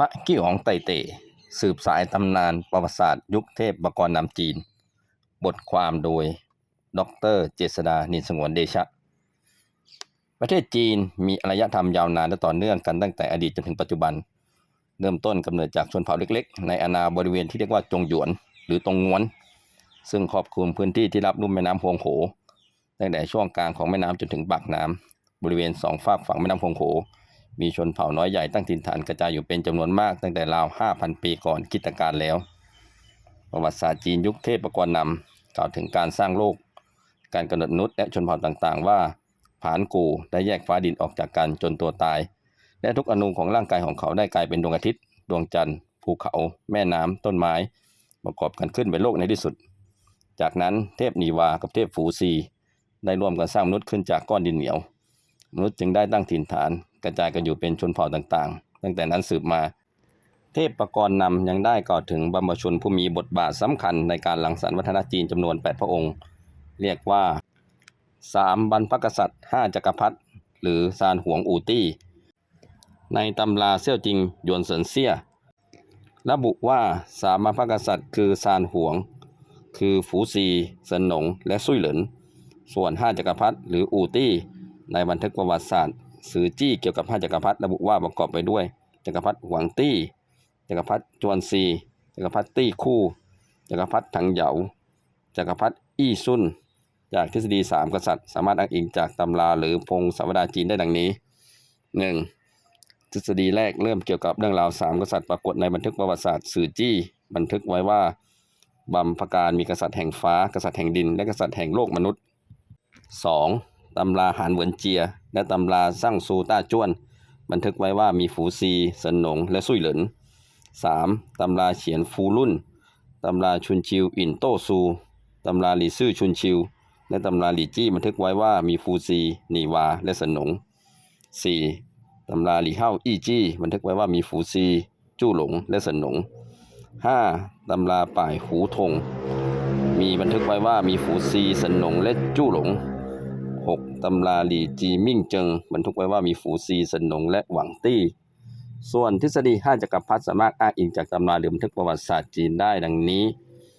พระกี้ของไตเต สืบสายตำนานประวัติศาสตร์ยุคเทพบกรนำจีน บทความโดย ดร เจษดา นินสงวนเดชะ ประเทศจีนมีอารยธรรมยาวนานและต่อเนื่องกันตั้งแต่อดีตจนถึงปัจจุบัน เริ่มต้นกำเนิดจากชนเผ่าเล็กๆ ในอาณาบริเวณที่เรียกว่าจงหยวน หรือตงงวน ซึ่งครอบคลุมพื้นที่ที่รับลุ่มแม่น้ำฮวงโข ตั้งแต่ช่วงกลางของแม่น้ำจนถึงปากน้ำบริเวณสองฝากฝั่งแม่น้ำฮวงโข มีชนเผ่าน้อยใหญ่ตั้งถิ่นฐานกระจายอยู่เป็นจำนวนมากตั้งแต่ราว 5,000 ปีก่อนคิตกาลแล้ว ประวัติศาสตร์จีนยุคเทพกรนำกล่าวถึงการสร้างโลก การกำหนดมนุษย์และชนเผ่าต่างๆ ว่าผานกูได้แยกฟ้าดินออกจากกันจนตัวตาย และทุกอนูของร่างกายของเขาได้กลายเป็นดวงอาทิตย์ ดวงจันทร์ ภูเขา แม่น้ำต้นไม้ ประกอบกันขึ้นเป็นโลกในที่สุด จากนั้นเทพนีวากับเทพฝูซี ได้ร่วมกันสร้างมนุษย์ขึ้นจากก้อนดินเหนียว มนุษย์จึงได้ตั้งถิ่นฐาน กระจายกันอยู่เป็นชนเผ่าต่างๆ ตั้งแต่นั้นสืบมา เทพประกรณ์นำยังได้กล่าวถึงบรรพชนผู้มีบทบาทสำคัญในการหลังสรรค์วัฒนจีนจำนวน 8 พระองค์ เรียกว่าสามบรรพกษัตริย์ห้าจักรพรรดิหรือซานหวงอูตี้ ในตำราเซี่ยวจิงหยวนเซินเซี่ยระบุว่าสามบรรพกษัตริย์คือซานหวง คือฝูซีเซินหนงและซุยเหลิน ส่วนห้าจักรพรรดิหรืออูตี้ ในบันทึกประวัติศาสตร์สือจี้เกี่ยวกับห้าจักรพรรดิระบุว่าประกอบไปด้วย จักรพรรดิหวังตี้ จักรพรรดิจวนซี จักรพรรดิตี้คู่ จักรพรรดิถังเหยาจักรพรรดิอี้ซุนจากทฤษฎีสามกษัตริย์ สามารถอ้างอิงจากตำราหรือพงศาวดารจีนได้ดังนี้ 1. ทฤษฎีแรกเริ่มเกี่ยวกับเรื่องราวสามกษัตริย์ปรากฏในบันทึกประวัติศาสตร์สื่อจี้ บันทึกไว้ว่าบัมพการมีกษัตริย์แห่งฟ้า กษัตริย์แห่งดิน และกษัตริย์แห่งโลกมนุษย์ 2. ตำราหานเหวินเจีย และตำราซั่งซูต้าจ้วน บันทึกไว้ว่ามีฝูซีเซินหนงและซุยเหลิน 3. ตำราเฉียนฟูรุ่น ตำราชุนชิวอินโตซู ตำราหลีซื่อชุนชิว และตำราหลีจี้บันทึกไว้ว่ามีฟูซีหนีวาและเซินหนง 4. ตำราหลีเฮาอี้จี้บันทึกไว้ว่ามีฝูซีจู้หลงและเซินหนง 5. ตำราป่ายหูทง มีบันทึกไว้ว่ามีฝูซีเซินหนงและจู้หลง 6. ตำราหลีจีมิ่งเจิงบันทึกไว้ว่ามีฝูซีเซินงและหวังตี้ ส่วนทฤษฎีห้าจักรพรรดิสามารถอ้างอิงจากตำราหรือบันทึกประวัติศาสตร์จีนได้ดังนี้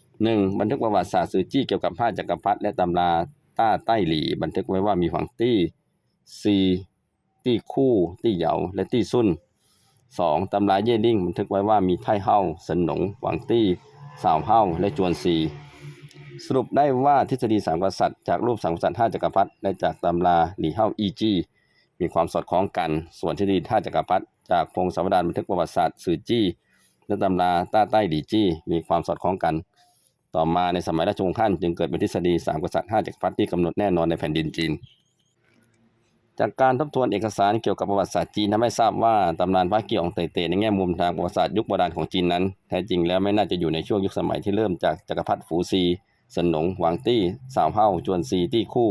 1. บันทึกประวัติศาสตร์ซือจี้เกี่ยวกับห้าจักรพรรดิและตำราต้าใต้หลี่ บันทึกไว้ว่ามีหวังตี้ซีตี้คู่ ตี้เหยาและตี้ซุน 2. ตำราเย่ดิ้งบันทึกไว้ว่ามีไท่เฮาเซินหนงหวังตี้สาวเฮาและจวนซี สรุปได้ว่าทฤษฎีสามกษัตริย์จากรูปสามกษัตริย์ห้าจักรพรรดิและจากตำราหลี่เฮาอีจีมีความสอดคล้องกัน ส่วนทฤษฎีห้าจักรพรรดิจากพงศาวดารบันทึกประวัติศาสตร์สือจี้และตำราต้าใต้หลีจี้มีความสอดคล้องกัน ต่อมาในสมัยราชวงศ์ฮั่นจึงเกิดเป็นทฤษฎีสามกษัตริย์ห้าจักรพรรดิที่กำหนดแน่นอนในแผ่นดินจีน จากการทบทวนเอกสารเกี่ยวกับประวัติศาสตร์จีนทำให้ทราบว่าตำนานพระเกี่ยวองไตเตในแง่มุมทางประวัติศาสตร์ยุคโบราณของจีนนั้นแท้จริงแล้วไม่น่าจะอยู่ในช่วงยุคสมัยที่เริ่มจากจักรพรรดิฝูซี เซินหนงหวังตี้สาวเฮาจวนซีตี้คู่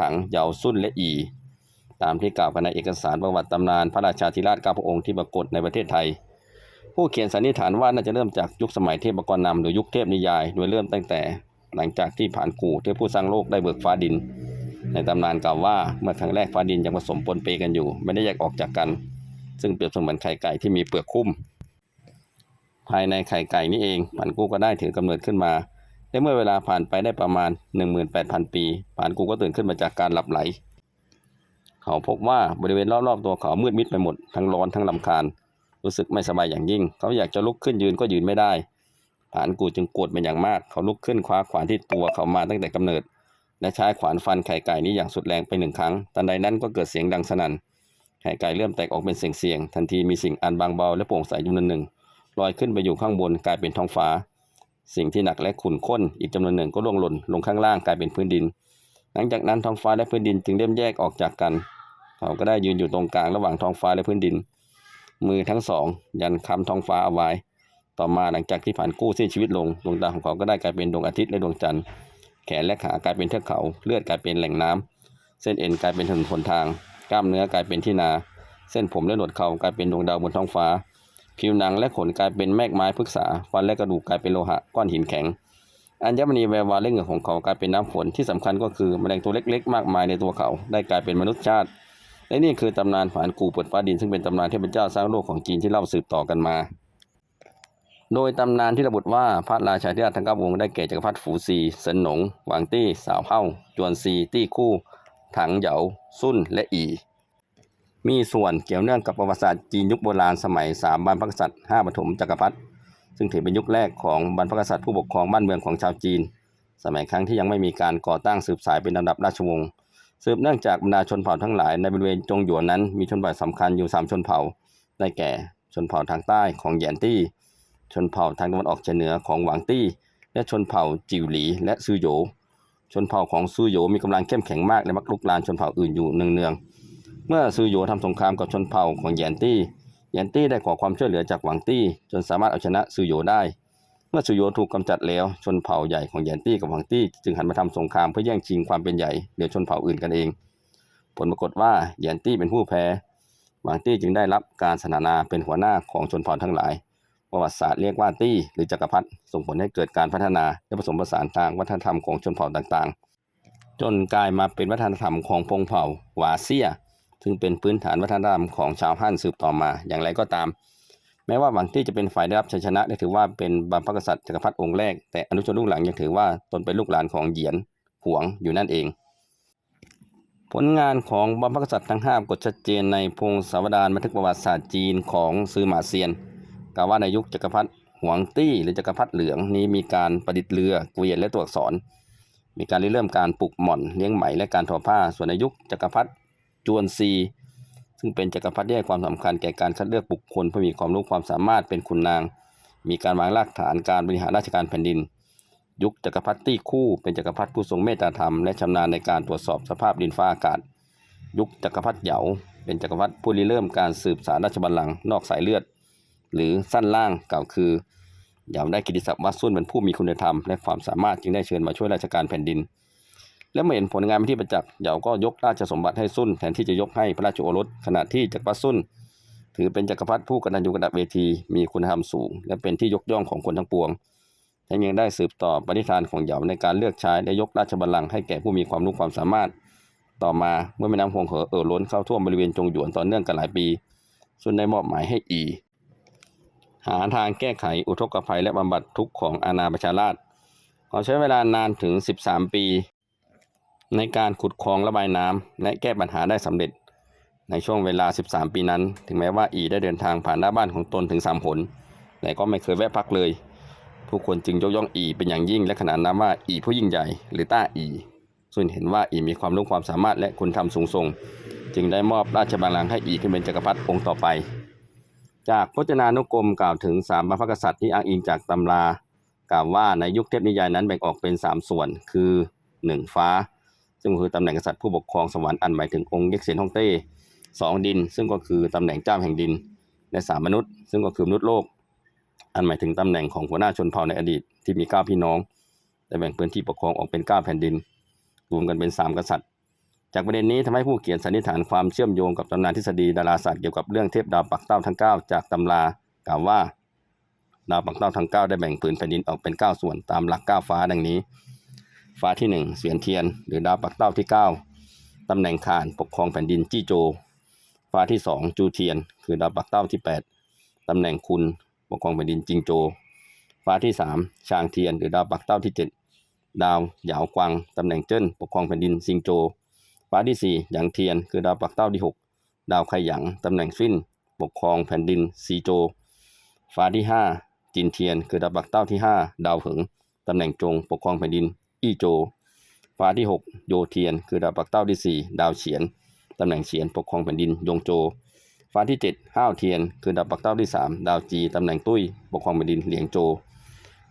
ถังเหยาซุ่นและอี ตามที่กล่าวกันในเอกสารประวัติตำนานพระราชาธิราชเก้าพระองค์ที่ปรากฏในประเทศไทย ผู้เขียนสันนิษฐานว่าน่าจะเริ่มจากยุคสมัยเทพกรนำหรือยุคเทพนิยาย โดยเริ่มตั้งแต่ หลังจากที่ผ่านกู่เทพผู้สร้างโลกได้เบิกฟ้าดิน ในตำนานกล่าวว่าเมื่อครั้งแรกฟ้าดินยังผสมปนเปกันอยู่ ไม่ได้แยกออกจากกัน ซึ่งเปรียบเสมือนไข่ไก่ที่มีเปลือกคุ้มภายในไข่ไก่นี้เองผันกู้ก็ได้ถือกำเนิดขึ้นมา และเมื่อเวลาผ่านไปได้ประมาณ 18,000 ปีผันกูก็ตื่นขึ้นมาจากการหลับไหล เขาพบว่าบริเวณรอบๆตัวเขามืดมิดไปหมด ทั้งร้อนทั้งลำคาญ รู้สึกไม่สบายอย่างยิ่ง เขาอยากจะลุกขึ้นยืนก็ยืนไม่ได้ผานกูจึงโกรธเป็นอย่างมาก เขาลุกขึ้นคว้าขวานที่ตัวเขามาตั้งแต่กำเนิด และใช้ขวานฟันไข่ไก่นี้อย่างสุดแรงไปหนึ่งครั้ง ทันใดนั้นก็เกิดเสียงดังสนั่น ไข่ไก่เริ่มแตกออกเป็นเสียงๆ ทันทีมีสิ่งอันบางเบาและโปร่งใสจำนวนหนึ่งลอยขึ้นไปอยู่ข้างบนกลายเป็นท้องฟ้า สิ่งที่หนักและขุ่นข้นอีกจำนวนหนึ่งก็ร่วงหล่นลงข้างล่างกลายเป็นพื้นดิน หลังจากนั้นท้องฟ้าและพื้นดินจึงเริ่มแยกออกจากกัน เขาก็ได้ยืนอยู่ตรงกลางระหว่างท้องฟ้าและพื้นดิน มือทั้งสอง ยันค้ำท้องฟ้าเอาไว้ ต่อมาหลังจากที่ผ่านกู้สิ้นชีวิตลงดวงตาของเขาก็ได้กลายเป็นดวงอาทิตย์และดวงจันทร์ แขนและขากลายเป็นเทือกเขาเลือดกลายเป็นแหล่งน้ำเส้นเอ็นกลายเป็นถนนหนทาง กล้ามเนื้อกลายเป็นที่นา เส้นผมและหนวดเขากลายเป็นดวงดาวบนท้องฟ้า ผิวหนังและขนกลายเป็นแมกไม้พฤกษา ฟันและกระดูกกลายเป็นโลหะก้อนหินแข็ง อัญมณีแวววาวและเหงื่อของเขากลายเป็นน้ำฝนที่สำคัญก็คือแมลงตัวเล็กๆ มากมายในตัวเขา ได้กลายเป็นมนุษย์ชาติในและนี่คือตำนานฝานกูเปิดฟ้าดินซึ่งเป็นตำนานเทพเจ้าสร้างโลกของจีนที่เล่าสืบต่อกันมา โดยตำนานที่ระบุว่าพระราชาธิราชทั้งเก้าวงได้แก่จักรพรรดิฝูซีเซินหนงหวางตี้ สาวเฮ้าจวนซีตี้คู่ ถังเหยาซุ่นและอี มีส่วนเกี่ยวเนื่องกับประวัติศาสตร์จีนยุคโบราณสมัยสามบรรพกษัตริย์ห้าปฐมจักรพรรดิซึ่งถือเป็นยุคแรกของบรรพกษัตริย์ผู้ปกครองบ้านเมืองของชาวจีน สมัยครั้งที่ยังไม่มีการก่อตั้งสืบสายเป็นลำดับราชวงศ์สืบเนื่องจากบรรดาชนเผ่าทั้งหลายในบริเวณจงหยวนนั้นมีชนเผ่าสำคัญอยู่สามชนเผ่าได้แก่ชนเผ่าทางใต้ของแยนตี้ ชนเผ่าทางตะวันออกเฉียงเหนือของหวางตี้ และชนเผ่าจิวหลีและซือโหยชนเผ่าของซือโหยมีกำลังเข้มแข็งมากและมักลุกลานชนเผ่าอื่นอยู่เนืองๆ เมื่อซือโยทำสงครามกับชนเผ่าของแยนตี้แยนตี้ได้ขอความช่วยเหลือจากหวางตี้จนสามารถเอาชนะซือโยได้ เมื่อซือโยถูกกำจัดแล้ว ชนเผ่าใหญ่ของแยนตี้กับหวางตี้จึงหันมาทำสงครามเพื่อแย่งชิงความเป็นใหญ่เหนือชนเผ่าอื่นกันเอง ผลปรากฏว่าแยนตี้เป็นผู้แพ้หวางตี้จึงได้รับการสถานาเป็นหัวหน้าของชนเผ่าทั้งหลายประวัติศาสตร์เรียกว่าตี้หรือจักรพรรดิส่งผลให้เกิดการพัฒนาและผสมผสานทางวัฒนธรรมของชนเผ่าต่างๆ จนกลายมาเป็นวัฒนธรรมของพงเผ่าวาเซีย ซึ่งเป็นพื้นฐานวัฒนธรรมของชาวฮั่นสืบต่อมา อย่างไรก็ตาม แม้ว่าหวังตี้จะเป็นฝ่ายได้รับชัยชนะและถือว่าเป็นบรรพกษัตริย์จักรพรรดิองค์แรก แต่อนุชนรุ่นหลังยังถือว่าตนเป็นลูกหลานของเหยียนหวงอยู่นั่นเอง ผลงานของบรรพกษัตริย์ทั้งห้ากฏชัดเจนในพงศาวดารบันทึกประวัติศาสตร์จีนของซือหมาเซียนกล่าวว่าในยุคจักรพรรดิหวงตี้หรือจักรพรรดิเหลืองนี้มีการประดิษฐ์เรือเกวียนและตัวอักษร มีการริเริ่มการปลูกหม่อนเลี้ยงไหมและการทอผ้า ส่วนในยุคจักรพรรดิ จวนซีซึ่งเป็นจักรพรรดิที่ให้ความสำคัญแก่การคัดเลือกบุคคลผู้มีความรู้ความสามารถเป็นขุนนาง มีการวางรากฐานการบริหารราชการแผ่นดิน ยุคจักรพรรดิตี้คู่ เป็นจักรพรรดิผู้ทรงเมตตาธรรมและชำนาญในการตรวจสอบสภาพดินฟ้าอากาศ ยุคจักรพรรดิเหยาเป็นจักรพรรดิผู้ริเริ่มการสืบสารราชบัลลังก์นอกสายเลือด หรือสั้นล่างกล่าวคือเหยาได้กิตติศัพท์ว่าซุ่นเป็นผู้มีคุณธรรมและความสามารถจึงได้เชิญมาช่วยราชการแผ่นดิน และเมื่อเห็นผลงานเป็นที่ประจักษ์เหยาก็ยกราชสมบัติให้ซุนแทนที่จะยกให้พระราชโอรสขณะที่จักรพรรดิซุนถือเป็นจักรพรรดิผู้กตัญญูกตเวทีมีคุณธรรมสูง และเป็นที่ยกย่องของคนทั้งปวงทั้งยังได้สืบต่อปณิธานของเหยาในการเลือกใช้และยกราชบัลลังก์ให้แก่ผู้มีความรู้ความสามารถ ต่อมาเมื่อแม่น้ำฮวงเหอเอ่อล้นเข้าท่วมบริเวณจงหยวนต่อเนื่องกันหลายปีซุนได้มอบหมายให้อี หาทางแก้ไขอุทกภัยและบำบัดทุกข์ของอาณาประชาราชเขาใช้เวลานานถึง 13 ปี ในการขุดคลองระบายน้ำและแก้ปัญหาได้สำเร็จ ในช่วงเวลา 13 ปีนั้น ถึงแม้ว่าอีได้เดินทางผ่านหน้าบ้านของตนถึงสามหนแต่ก็ไม่เคยแวะพักเลย ผู้คนจึงยกย่องอีเป็นอย่างยิ่งและขนานนามว่าอีผู้ยิ่งใหญ่หรือต้าอีซึ่งเห็นว่าอีมีความรู้ความสามารถและคุณธรรมสูงส่ง จึงได้มอบราชบัลลังก์ให้อีขึ้นเป็นจักรพรรดิองค์ต่อไป จากพจนานุกรมกล่าวถึงสามบรรพกษัตริย์ที่อ้างอิงจากตำรากล่าวว่าในยุคเทพนิยายนั้นแบ่งออกเป็นสามส่วน คือ 1. ฟ้า ซึ่งคือตำแหน่งกษัตริย์ผู้ปกครองสวรรค์อันหมายถึงองค์เยกเซียนฮ่องเต้สองดิน ซึ่งก็คือตำแหน่งเจ้าแห่งดินและสามมนุษย์ ซึ่งก็คือมนุษย์โลก อันหมายถึงตำแหน่งของหัวหน้าชนเผ่าในอดีตที่มีเก้าพี่น้องและแบ่งพื้นที่ปกครองออกเป็นเก้าแผ่นดิน รวมกันเป็นสามกษัตริย์ จากประเด็นนี้ทำให้ผู้เขียนสันนิษฐานความเชื่อมโยงกับตำนานทฤษฎีดาราศาสตร์เกี่ยวกับเรื่องเทพดาวปักเต้าทั้ง 9 จากตำรากล่าวว่าดาวปักเต้าทั้ง 9 ได้แบ่งผืนแผ่นดินออกเป็น 9 ส่วนตามหลัก 9 ฟ้าดังนี้ ฟ้าที่ 1 เสวียนเทียน หรือดาวปักเต้าที่ 9 ตำแหน่งข่านปกครองแผ่นดินจี้โจ ฟ้าที่ 2 จูเทียน คือดาวปักเต้าที่ 8 ตำแหน่งคุณปกครองแผ่นดินจิงโจ ฟ้าที่ 3ชางเทียน หรือดาวปักเต้าที่ 7 ดาวหยาวกวางตำแหน่งเจิ้นปกครองแผ่นดินซิงโจ ฟ้าที่ 4 หยางเทียน คือดาวปักเต้าที่ 6 ดาวไคหยางตำแหน่งฟินปกครองแผ่นดินซีโจ ฟ้าที่ 5 จินเทียน คือดาวปักเต้าที่ 5 ดาวเหิงตำแหน่งจงปกครองแผ่นดิน อี้โจ ฟ้าที่ 6 โยเทียน คือดาวปักเต้าที่ 4 ดาวเฉียน ตำแหน่งเฉียนปกครองแผ่นดินยงโจ ฟ้าที่ 7 ห้าวเทียน คือดาวปักเต้าที่ 3 ดาวจี ตำแหน่งตุ้ย ปกครองแผ่นดินเหลียงโจ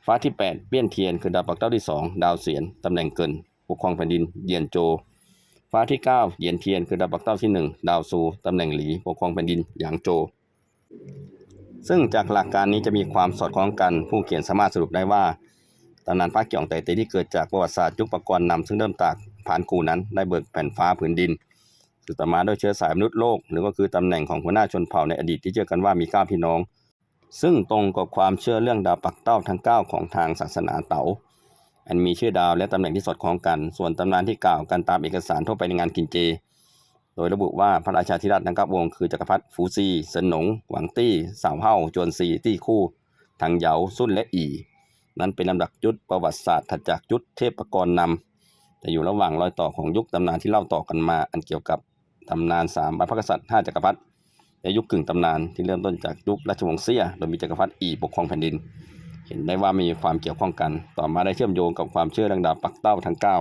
ฟ้าที่ 8 เปี้ยนเทียน คือดาวปักเต้าที่ 2 ดาวเสียน ตำแหน่งเกิน ปกครองแผ่นดินเยียนโจ ฟ้าที่ 9 เหยียนเทียน คือดาวปักเต้าที่ 1 ดาวซู ตำแหน่งหลี ปกครองแผ่นดินหยางโจซึ่งจากหลักการนี้จะมีความสอดคล้องกันผู้เขียนสามารถสรุปได้ว่า ตำนานฟ้าเกี่ยงไตเตที่เกิดจากประวัติศาสตร์ยุคปกรณ์นำซึ่งเริ่มจากผ่านกูนั้นได้เบิกแผ่นฟ้าผืนดินสืบต่อมาด้วยเชื้อสายมนุษย์โลก หรือก็คือตำแหน่งของหัวหน้าชนเผ่าในอดีตที่เชื่อกันว่ามีเก้าพี่น้อง ซึ่งตรงกับความเชื่อเรื่องดาวปักเต้าทั้งเก้าของทางศาสนาเต๋าอันมีชื่อดาวและตำแหน่งที่สอดคล้องกัน ส่วนตำนานที่กล่าวกันตามเอกสารทั่วไปในงานกินเจ โดยระบุว่าพระราชาธิราชทั้งก้าวงคือจักรพรรดิฟูซีเซินงหวังตี้ สาวเฮาจวนซีตี้คู่ทางเหยาซุ่นและอี นั้นเป็นลำดับยุทธประวัติศาสตร์ถัดจากยุทธเทพกรนำแต่อยู่ระหว่างรอยต่อของยุคตำนานที่เล่าต่อกันมา อันเกี่ยวกับตำนานสามบรรพกษัตริย์ห้าจักรพรรดิและยุคกึ่งตำนานที่เริ่มต้นจากยุคราชวงศ์เซียโดยมีจักรพรรดิอีปกครองแผ่นดิน เห็นได้ว่ามีความเกี่ยวข้องกัน ต่อมาได้เชื่อมโยงกับความเชื่อดังดาปักเต้าทั้งเก้า